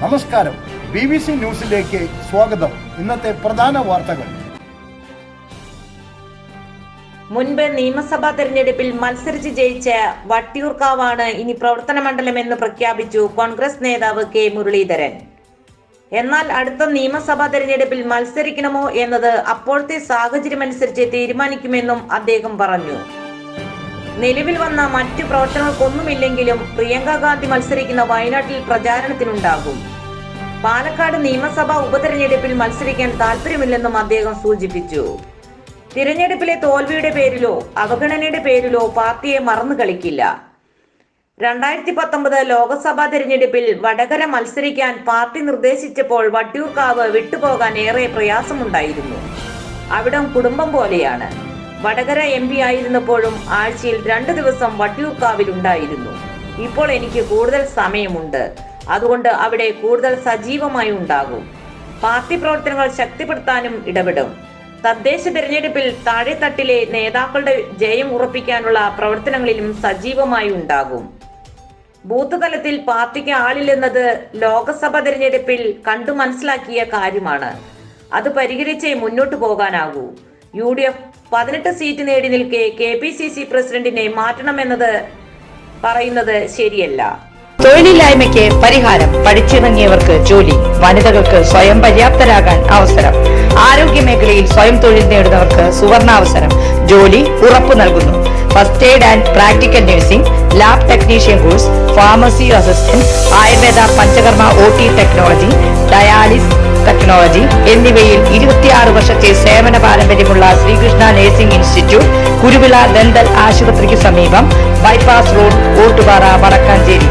നമസ്കാരം. B B C ന്യൂസിലേക്ക് സ്വാഗതം. ഇന്നത്തെ പ്രധാന വാർത്തകൾ. മുൻപ് നിയമസഭാ തെരഞ്ഞെടുപ്പിൽ മത്സരിച്ച് ജയിച്ച വട്ടിയൂർക്കാവാണ് ഇനി പ്രവർത്തന മണ്ഡലം എന്ന് പ്രഖ്യാപിച്ചു കോൺഗ്രസ് നേതാവ് കെ മുരളീധരൻ. എന്നാൽ അടുത്ത നിയമസഭാ തെരഞ്ഞെടുപ്പിൽ മത്സരിക്കണമോ എന്നത് അപ്പോഴത്തെ സാഹചര്യമനുസരിച്ച് തീരുമാനിക്കുമെന്നും അദ്ദേഹം പറഞ്ഞു. നിലവിൽ വന്ന മറ്റ് പ്രവർത്തനങ്ങൾക്കൊന്നുമില്ലെങ്കിലും പ്രിയങ്ക ഗാന്ധി മത്സരിക്കുന്ന വയനാട്ടിൽ പ്രചാരണത്തിനുണ്ടാകും. പാലക്കാട് നിയമസഭാ ഉപതെരഞ്ഞെടുപ്പിൽ മത്സരിക്കാൻ താല്പര്യമില്ലെന്നും അദ്ദേഹം സൂചിപ്പിച്ചു. തിരഞ്ഞെടുപ്പിലെ തോൽവിയുടെ പേരിലോ അവഗണനയുടെ പേരിലോ പാർട്ടിയെ മറന്നു കളിക്കില്ല. രണ്ടായിരത്തി പത്തൊമ്പത് ലോക്സഭാ തെരഞ്ഞെടുപ്പിൽ വടകര മത്സരിക്കാൻ പാർട്ടി നിർദ്ദേശിച്ചപ്പോൾ വട്ടിയൂർക്കാവ് വിട്ടുപോകാൻ ഏറെ പ്രയാസമുണ്ടായിരുന്നു. അവിടം കുടുംബം പോലെയാണ്. വടകര എം പി ആയിരുന്നപ്പോഴും ആഴ്ചയിൽ രണ്ടു ദിവസം വട്ടിയൂർക്കാവിൽ ഉണ്ടായിരുന്നു. ഇപ്പോൾ എനിക്ക് കൂടുതൽ സമയമുണ്ട്. അതുകൊണ്ട് അവിടെ കൂടുതൽ സജീവമായി ഉണ്ടാകും. പാർട്ടി പ്രവർത്തനങ്ങൾ ശക്തിപ്പെടുത്താനും ഇടപെടും. തദ്ദേശ തെരഞ്ഞെടുപ്പിൽ താഴെത്തട്ടിലെ നേതാക്കളുടെ ജയം ഉറപ്പിക്കാനുള്ള പ്രവർത്തനങ്ങളിലും സജീവമായി ഉണ്ടാകും. ബൂത്ത് തലത്തിൽ പാർട്ടിക്ക് ആളില്ലെന്നത് ലോക്സഭ തെരഞ്ഞെടുപ്പിൽ കണ്ടു മനസ്സിലാക്കിയ കാര്യമാണ്. അത് പരിഹരിച്ചേ മുന്നോട്ടു പോകാനാകൂ. യു ഡി എഫ് പതിനെട്ട് സീറ്റ് നേടി നിൽക്കെ കെ പി സി സി പ്രസിഡന്റിനെ മാറ്റണമെന്നത് പറയുന്നത് ശരിയല്ല. തൊഴിലില്ലായ്മയ്ക്ക് പരിഹാരം പഠിച്ചിറങ്ങിയവർക്ക് ജോലി വനിതകൾക്ക് സ്വയം പര്യാപ്തരാകാൻ അവസരം ആരോഗ്യ മേഖലയിൽ സ്വയം തൊഴിൽ നേടുന്നവർക്ക് സുവർണാവസരം ജോലി ഉറപ്പു നൽകുന്നു. First aid and practical nursing lab technician course pharmacy assistant Ayurveda Panchakarma O T technology dialysis technology എന്നിവയിൽ ഇരുപത്തിയാറ് വർഷത്തെ സേവന പാരമ്പര്യമുള്ള Sreekrishna nursing institute Kuruvila dental ആശുപത്രിക്ക് സമീപം ബൈപ്പാസ് റോഡ് ഓട്ടുപാറ വടക്കാഞ്ചേരി.